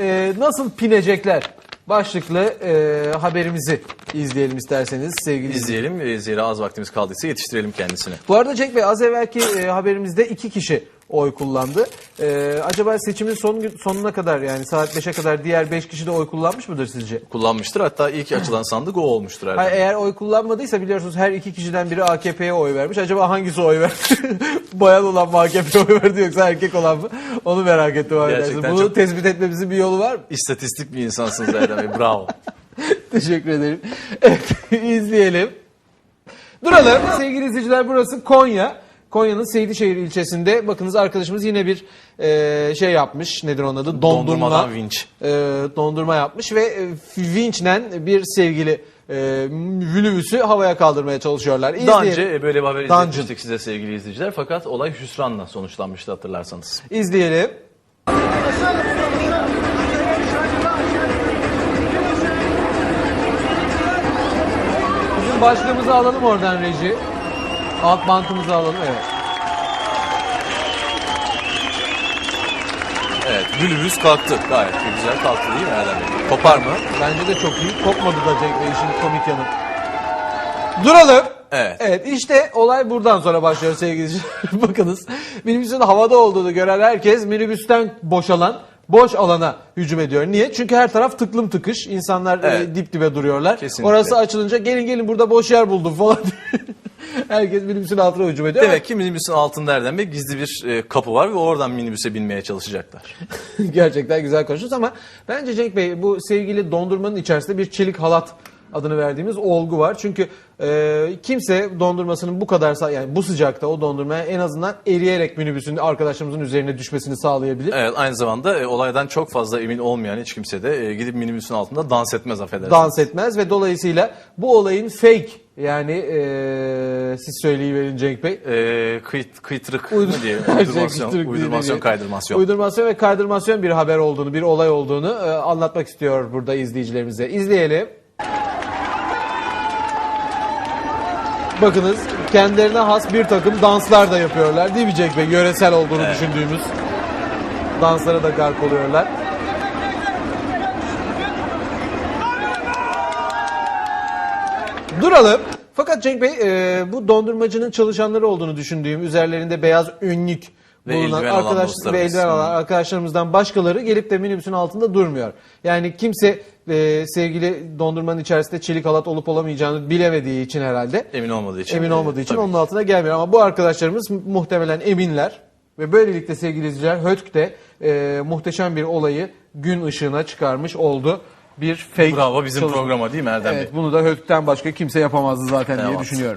e, nasıl pinecekler başlıklı e, haberimizi izleyelim isterseniz sevgili. İzleyelim. e, Zira az vaktimiz kaldıysa yetiştirelim kendisini. Bu arada Cenk Bey az evvelki e, haberimizde iki kişi oy kullandı. E, acaba seçimin son, gün- sonuna kadar yani saat 5'e kadar diğer 5 kişi de oy kullanmış mıdır sizce? Kullanmıştır. Hatta ilk açılan sandık o olmuştur herhalde. Hayır, eğer oy kullanmadıysa biliyorsunuz her iki kişiden biri AKP'ye oy vermiş. Acaba hangisi oy verdi? Bayan olan mı AKP'ye oy verdi yoksa erkek olan mı? Onu merak ettim. Gerçekten Bunu çok- tespit etmemizin bir yolu var mı? İstatistik bir insansınız Erdem Bey. Bravo. Teşekkür ederim. Evet, izleyelim. Duralım. Sevgili izleyiciler burası Konya. Konya'nın Seydişehir ilçesinde bakınız arkadaşımız yine bir e, şey yapmış. Nedir onun adı? Dondurma. Dondurmadan vinç. E, dondurma yapmış ve e, vinçle bir sevgili e, minibüsü havaya kaldırmaya çalışıyorlar. Daha İzleyelim. önce e, böyle bir haber Dungeon. izletmiştik size sevgili izleyiciler. Fakat olay hüsranla sonuçlanmıştı hatırlarsanız. İzleyelim. Bizim başlığımızı alalım oradan reji. Alt bantımızı alalım evet. Evet. Minibüs kalktı. Gayet de güzel kalktı değil mi Erdem Bey? Kopar mı? Bence de çok iyi. Kopmadı da Cenk Bey işin komik yanı. Duralım. Evet. Evet işte olay buradan sonra başlıyor sevgili izleyiciler. Bakınız minibüsün havada olduğunu gören herkes minibüsten boşalan boş alana hücum ediyor. Niye? Çünkü her taraf tıklım tıkış. İnsanlar Evet. e, dip dibe duruyorlar. Kesinlikle. Orası açılınca gelin gelin burada boş yer buldum falan. herkes minibüsün altına hücum ediyor. Demek ki minibüsün altında Erdem Bey gizli bir e, kapı var ve oradan minibüse binmeye çalışacaklar. Gerçekten güzel konuştunuz ama bence Cenk Bey bu sevgili dondurmanın içerisinde bir çelik halat adını verdiğimiz olgu var. Çünkü e, kimse dondurmasının bu kadar yani bu sıcakta o dondurmaya en azından eriyerek minibüsün arkadaşlarımızın üzerine düşmesini sağlayabilir. Evet aynı zamanda e, olaydan çok fazla emin olmayan hiç kimse de e, gidip minibüsün altında dans etmez affedersiniz. Dans etmez ve dolayısıyla bu olayın fake yani e, siz söyleyiverin Cenk Bey. E, kıyt, kıytırık Uydur- mı diye uydurmasyon, diye uydurmasyon diye. kaydırmasyon. Uydurmasyon ve kaydırmasyon bir haber olduğunu, bir olay olduğunu e, anlatmak istiyor burada izleyicilerimize. İzleyelim. Bakınız kendilerine has bir takım danslar da yapıyorlar değil mi Cenk Bey? Yöresel olduğunu Evet. düşündüğümüz danslara da gark oluyorlar. Duralım. Fakat Cenk Bey e, bu dondurmacının çalışanları olduğunu düşündüğüm üzerlerinde beyaz önlük Ve bulunan eldiven alan arkadaş ve dostlarımız. eldiven alan arkadaşlarımızdan başkaları gelip de minibüsün altında durmuyor. Yani kimse e, sevgili dondurmanın içerisinde çelik halat olup olamayacağını bilemediği için herhalde Emin olmadığı için. emin olmadığı için tabii. onun altına gelmiyor. Ama bu arkadaşlarımız muhtemelen eminler ve böylelikle sevgili izleyiciler Hötk'te e, muhteşem bir olayı gün ışığına çıkarmış oldu. Bir fake Bravo bizim çalışma. programa değil mi Erdem Bey? Evet bunu da Hötk'ten başka kimse yapamazdı zaten diye Yapamaz. düşünüyorum.